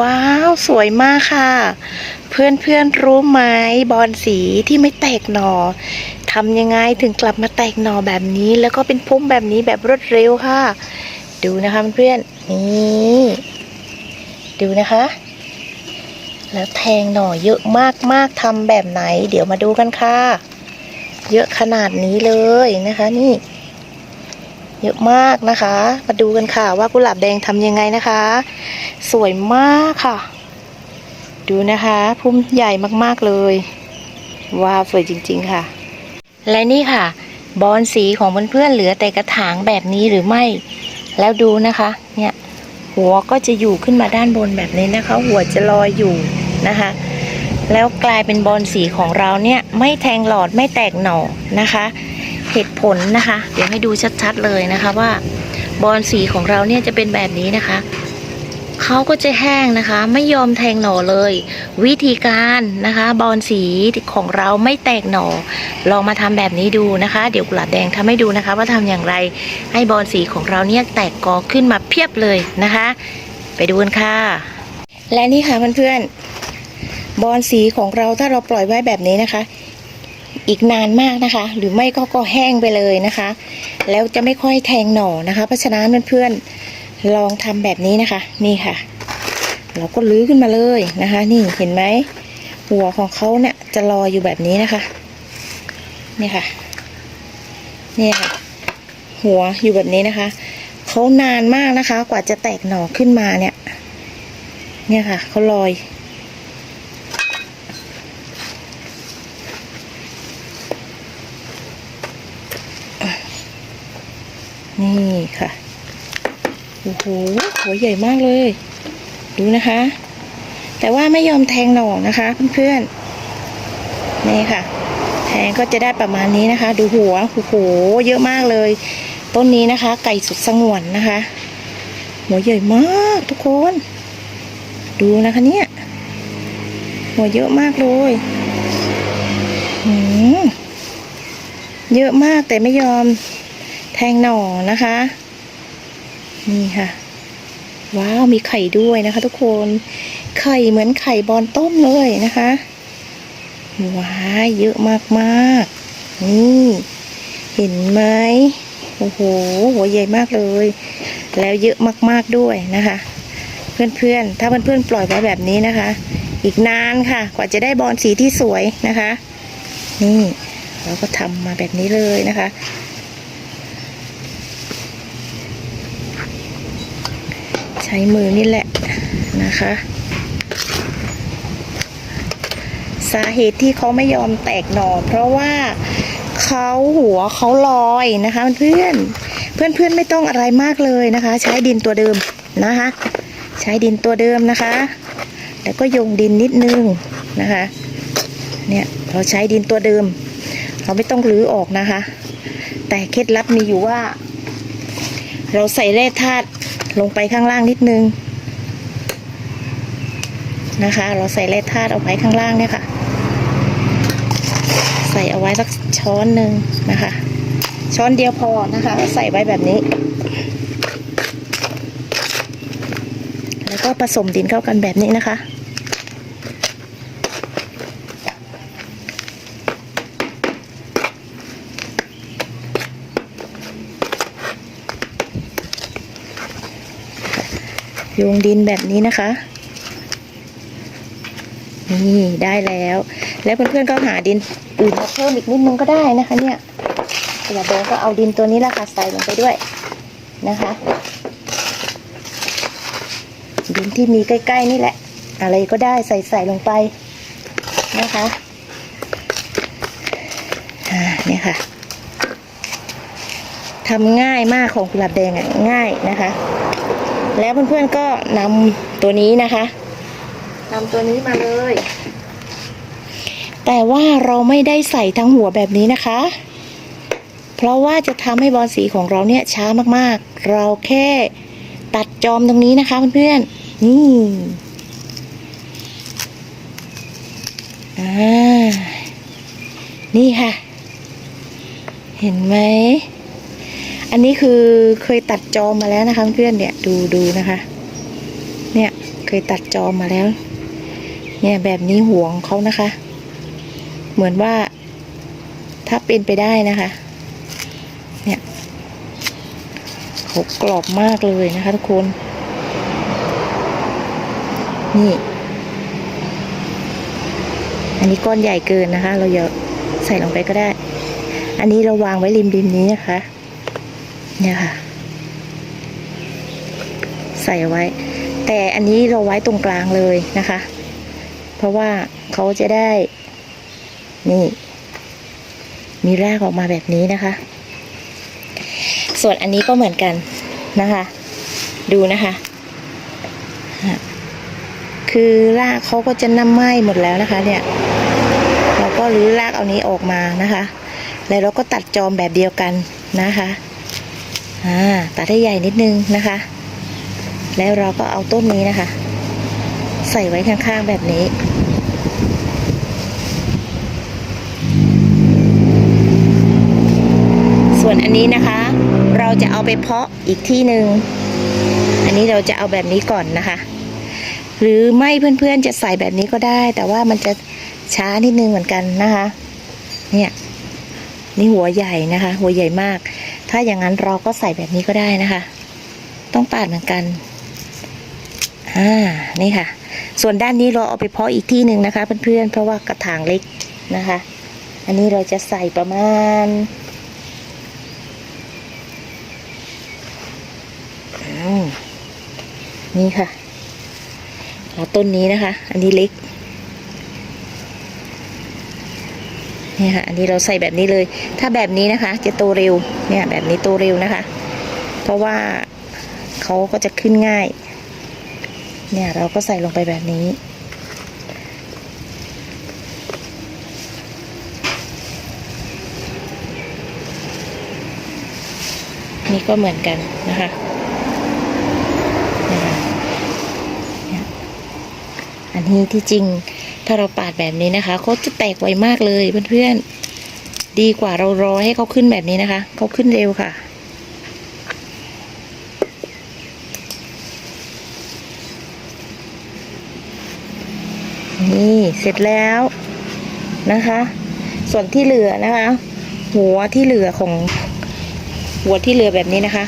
ว้าวสวยมากค่ะ เพื่อนเพื่อนรู้ไหมบอลสีที่ไม่แตกหนอทำยังไงถึงกลับมาแตกหนอแบบนี้ แล้วก็เป็นพุ่มแบบนี้แบบรวดเร็วค่ะ ดูนะคะเพื่อนนี่ดูนะคะ แล้วแทงหน่อเยอะมากๆทำแบบไหน เดี๋ยวมาดูกันค่ะ เยอะขนาดนี้เลยนะคะนี่ เยอะมากนะคะ มาดูกันค่ะว่ากุหลาบแดงทำยังไงนะคะ สวยมากค่ะ ดูนะคะพุ่มใหญ่มากๆเลย ว้าวสวยจริง ๆค่ะ และนี่ค่ะ บอนสีของเพื่อนๆเหลือแต่กระถางแบบนี้หรือไม่ แล้วดูนะคะ เนี่ย หัวก็จะอยู่ขึ้นมาด้านบนแบบนี้นะคะ หัวจะลอยอยู่นะคะ แล้วกลายเป็นบอนสีของเราเนี่ย ไม่แทงหลอดไม่แตกหน่อนะคะ เหตุผลนะคะ เดี๋ยวให้ดูชัดๆเลยนะคะว่าบอนสีของเราเนี่ยจะเป็นแบบนี้นะคะเขาก็จะแห้งนะคะ ไม่ยอมแทงหน่อเลย วิธีการนะคะ บอนสีของเราไม่แตกหน่อ ลองมาทำแบบนี้ดูนะคะ เดี๋ยวกุหลาบแดงทำให้ดูนะคะ ว่าทำอย่างไรให้บอนสีของเราเนี่ยแตกกอขึ้นมาเพียบเลยนะคะ ไปดูกันค่ะ และนี่ค่ะเพื่อนๆบอนสีของเราถ้าเราปล่อยไว้แบบนี้นะคะ อีกนานมากนะคะ หรือไม่ก็ก็แห้งไปเลยนะคะ แล้วจะไม่ค่อยแทงหน่อนะคะ เพราะฉะนั้นเพื่อนๆลองทำแบบนี้นะคะ นี่ค่ะ เราก็ลื้อขึ้นมาเลยนะคะ นี่เห็นไหมหัวของเขาเนี่ยจะลอยอยู่แบบนี้นะคะนี่ค่ะนี่ค่ะ หัวอยู่แบบนี้นะคะเขานานมากนะคะ กว่าจะแตกหน่อขึ้นมาเนี่ย เนี่ยค่ะเขาลอย นี่ค่ะ โอ้โห หัวใหญ่มากเลย ดูนะคะ แต่ว่าไม่ยอมแทงหน่อนะคะ เพื่อนๆ นี่ค่ะ แทงก็จะได้ประมาณนี้นะคะ ดูหัว โอ้โห เยอะมากเลย ต้นนี้นะคะ ไก่สุดสงวนนะคะ หัวใหญ่มากทุกคน ดูนะคะเนี่ย หัวเยอะมากเลยหืมเยอะมากแต่ไม่ยอม แทงหน่อนะคะ นี่ค่ะ ว้าวมีไข่ด้วยนะคะ ทุกคน ไข่เหมือนไข่บอลต้มเลยนะคะ ว้ายเยอะมากๆ นี่ เห็นไหมโอ้โห หัวใหญ่มากเลย แล้วเยอะมากๆด้วยนะคะ เพื่อนๆ ถ้าเพื่อนๆ ปล่อยไว้แบบนี้นะคะ อีกนานค่ะ กว่าจะได้บอลสีที่สวยนะคะ นี่ เราก็ทำมาแบบนี้เลยนะคะ ช้มือนี่แหละนะคะ สาเหตุที่เขาไม่ยอมแตกหน่อ เพราะว่าเขาหัวเขาลอยนะคะเพื่อนเพื่อนเพื่อนๆไม่ต้องอะไรมากเลยนะคะ ใช้ดินตัวเดิมนะคะ ใช้ดินตัวเดิมนะคะ แล้วก็โยงดินนิดนึงนะคะเนี่ยเราใช้ดินตัวเดิม เราไม่ต้องรื้อออกนะคะ แต่เคล็ดลับมีอยู่ว่า เราใส่แร่ธาตุ ลงไปข้างล่างนิดนึงนะคะ เราใส่แร่ธาตุเอาไว้ข้างล่างเนี่ยค่ะ ใส่เอาไว้สักช้อนหนึ่งนะคะ ช้อนเดียวพอนะคะ ใส่ไว้แบบนี้ แล้วก็ผสมดินเข้ากันแบบนี้นะคะ โยงดินแบบนี้นะคะ นี่ได้แล้ว แล้วเพื่อนๆก็หาดินอื่นมาเพิ่มอีกนิดนึงก็ได้นะคะเนี่ยกระเบนก็เอาดินตัวนี้แหละค่ะใส่ลงไปด้วยนะคะ ดินที่มีใกล้ๆนี่แหละ อะไรก็ได้ใส่ใส่ลงไปนะคะเนี่ยค่ะทำง่ายมากของกุหลาบแดงอะง่ายนะคะ แล้วเพื่อนๆก็นำตัวนี้นะคะนำตัวนี้มาเลย แต่ว่าเราไม่ได้ใส่ทั้งหัวแบบนี้นะคะ เพราะว่าจะทำให้บอลสีของเราเนี่ยช้ามากๆ เราแค่ตัดจอมตรงนี้นะคะเพื่อนๆ นี่อ่านี่ค่ะ เห็นไหม อันนี้คือเคยตัดจอมมาแล้วนะคะเพื่อนเนี่ยดูดูนะคะ เนี่ยเคยตัดจอมาแล้ว เนี่ยแบบนี้ห่วงเขานะคะ เหมือนว่าถ้าเป็นไปได้นะคะ เนี่ยเขากรอบมากเลยนะคะทุกคน นี่ อันนี้ก้อนใหญ่เกินนะคะ เราอย่าใส่ลงไปก็ได้ อันนี้เราวางไว้ริมริมนี้นะคะ เนี่ยค่ะ ใส่ไว้ แต่อันนี้เราไว้ตรงกลางเลยนะคะ เพราะว่าเขาจะได้ นี่ มีรากออกมาแบบนี้นะคะ ส่วนอันนี้ก็เหมือนกันนะคะ ดูนะคะคือรากเขาก็จะน้ำไหม้หมดแล้วนะคะ เนี่ย เราก็รื้อรากเอานี้ออกมานะคะ แล้วเราก็ตัดจอมแบบเดียวกันนะคะ อ่าตัดให้ใหญ่นิดนึงนะคะ แล้วเราก็เอาต้นนี้นะคะ ใส่ไว้ข้างๆแบบนี้ส่วนอันนี้นะคะ เราจะเอาไปเพาะอีกที่หนึ่งอันนี้เราจะเอาแบบนี้ก่อนนะคะ หรือไม่เพื่อนๆจะใส่แบบนี้ก็ได้ แต่ว่ามันจะช้านิดนึงเหมือนกันนะคะ เนี่ย นี่หัวใหญ่นะคะ หัวใหญ่มาก ถ้าอย่างนั้นเราก็ใส่แบบนี้ก็ได้นะคะ ต้องปาดเหมือนกัน อ่า นี่ค่ะ ส่วนด้านนี้เราเอาไปเพาะอีกที่หนึ่งนะคะ เพื่อนๆเพราะว่ากระถางเล็กนะคะ อันนี้เราจะใส่ประมาณนี่ค่ะเอาต้นนี้นะคะ อันนี้เล็ก นี่ค่ะอันนี้เราใส่แบบนี้เลย ถ้าแบบนี้นะคะ จะโตเร็วเนี่ยแบบนี้โตเร็วนะคะ เพราะว่าเขาก็จะขึ้นง่าย เนี่ยเราก็ใส่ลงไปแบบนี้ นี่ก็เหมือนกันนะคะอันนี้ที่จริง ถ้าเราปาดแบบนี้นะคะเขาจะแตกไวมากเลยเพื่อนๆ ดีกว่าเรารอให้เขาขึ้นแบบนี้นะคะเขาขึ้นเร็วค่ะนี่เสร็จแล้วนะคะ ส่วนที่เหลือนะคะ หัวที่เหลือของหัวที่เหลือแบบนี้นะคะ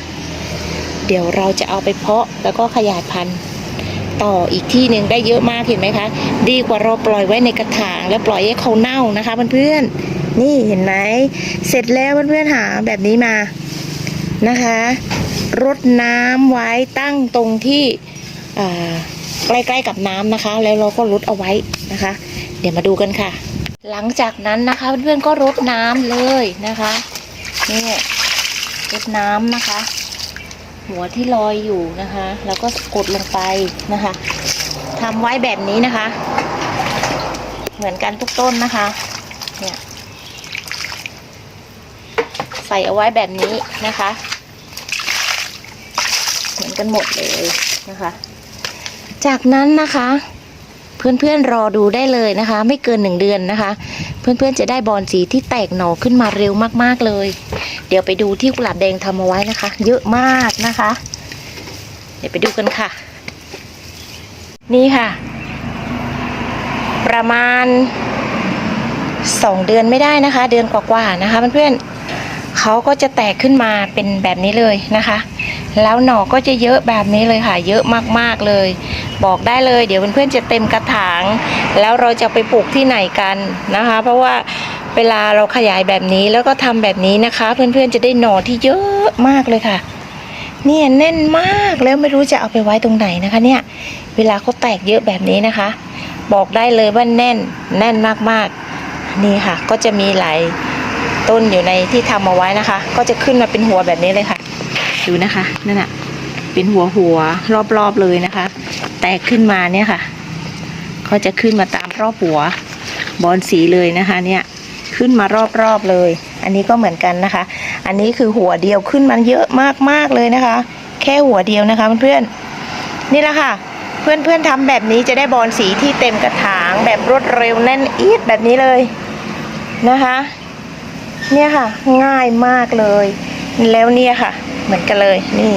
เดี๋ยวเราจะเอาไปเพาะแล้วก็ขยายพันธุ์ ต่ออีกที่หนึ่งได้เยอะมากเห็นไหมคะ ดีกว่าเราปล่อยไว้ในกระถาง แล้วปล่อยให้เขาเน่านะคะเพื่อนๆนี่เห็นไหมเสร็จแล้วเพื่อนๆหาแบบนี้มานะคะรดน้ำไว้ตั้งตรงที่ใกล้ๆกับน้ำนะคะ แล้วเราก็รดเอาไว้นะคะ เดี๋ยวมาดูกันค่ะ หลังจากนั้นนะคะเพื่อนๆก็รดน้ำเลยนะคะนี่รดน้ำนะคะ หัวที่ลอยอยู่นะคะ แล้วก็กดลงไปนะคะทำไว้แบบนี้นะคะ เหมือนกันทุกต้นนะคะเนี่ยใส่เอาไว้แบบนี้นะคะ เหมือนกันหมดเลยนะคะ จากนั้นนะคะ เพื่อนๆรอดูได้เลยนะคะ ไม่เกินหนึ่งเดือนนะคะ เพื่อนๆจะได้บอลสีที่แตกหน่อขึ้นมาเร็วมากๆเลย เดี๋ยวไปดูที่กุหลาบแดงทำเอาไว้นะคะ เยอะมากนะคะ เดี๋ยวไปดูกันค่ะ นี่ค่ะ ประมาณสองเดือนไม่ได้นะคะ เดือนกว่าๆนะคะเพื่อนๆเขาก็จะแตกขึ้นมาเป็นแบบนี้เลยนะคะ แล้วหน่อก็จะเยอะแบบนี้เลยค่ะ เยอะมากๆเลย บอกได้เลย เดี๋ยวเพื่อนๆจะเต็มกระถาง แล้วเราจะไปปลูกที่ไหนกันนะคะ เพราะว่าเวลาเราขยายแบบนี้แล้วก็ทำแบบนี้นะคะ เพื่อนๆจะได้หน่อที่เยอะมากเลยค่ะ เนี่ยแน่นมากแล้วไม่รู้จะเอาไปไว้ตรงไหนนะคะ เนี่ย เวลาเขาแตกเยอะแบบนี้นะคะ บอกได้เลยว่าแน่นแน่นมากๆ นี่ค่ะ ก็จะมีหลายต้นอยู่ในที่ทำเอาไว้นะคะ ก็จะขึ้นมาเป็นหัวแบบนี้เลยค่ะ ดูนะคะนั่นน่ะเป็นหัวหัวรอบๆเลยนะคะ แตกขึ้นมาเนี่ยค่ะเขาจะขึ้นมาตามรอบหัวบอลสีเลยนะคะเนี่ยขึ้นมารอบๆเลย อันนี้ก็เหมือนกันนะคะ อันนี้คือหัวเดียวขึ้นมาเยอะมากๆเลยนะคะ แค่หัวเดียวนะคะเพื่อนๆนี่แหละค่ะ เพื่อนๆทำแบบนี้จะได้บอลสีที่เต็มกระถางแบบรวดเร็วแน่นอีดแบบนี้เลยนะคะ เนี่ยค่ะ ง่ายมากเลย แล้วเนี่ยค่ะ เหมือนกันเลยนี่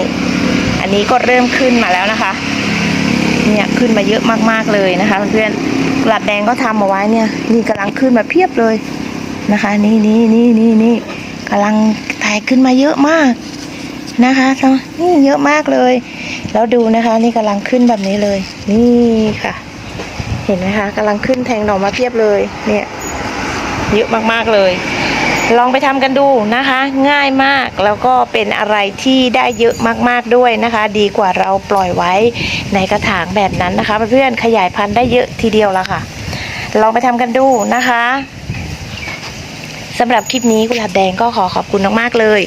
อันนี้ก็เริ่มขึ้นมาแล้วนะคะ เนี่ยขึ้นมาเยอะมากๆเลยนะคะเพื่อนๆกลัดแดงก็ทำเอาไว้เนี่ยนี่กำลังขึ้นมาเพียบเลยนะคะ นี่นี่นี่นี่นี่กำลังแตกขึ้นมาเยอะมากนะคะนี่เยอะมากเลย แล้วดูนะคะ นี่กำลังขึ้นแบบนี้เลย นี่ค่ะ เห็นไหมคะกำลังขึ้นแทงหน่อมาเพียบเลย เนี่ย เยอะมากๆเลย ลองไปทำกันดูนะคะ ง่ายมากแล้วก็เป็นอะไรที่ได้เยอะมากๆด้วยนะคะ ดีกว่าเราปล่อยไว้ในกระถางแบบนั้นนะคะเพื่อนๆขยายพันธุ์ได้เยอะทีเดียวละค่ะ ลองไปทำกันดูนะคะสำหรับคลิปนี้กุหลาบแดงก็ขอขอบคุณมากๆเลย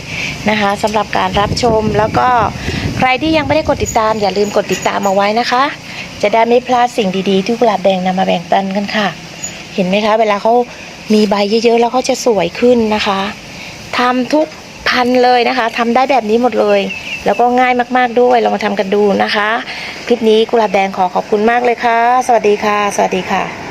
นะคะสำหรับการรับชมแล้วก็ใครที่ยังไม่ได้กดติดตาม อย่าลืมกดติดตามเอาไว้นะคะ จะได้ไม่พลาดสิ่งดีๆ ที่กุหลาบแดงนำมาแบ่งปันกันค่ะ เห็นไหมคะ เวลาเขา มีใบเยอะๆแล้วเขาจะสวยขึ้นนะคะทำทุกพันเลยนะคะทำได้แบบนี้หมดเลย แล้วก็ง่ายมากๆด้วยลองมาทำกันดูนะคะ คลิปนี้กุหลาบแดงขอขอบคุณมากเลยค่ะ สวัสดีค่ะ สวัสดีค่ะ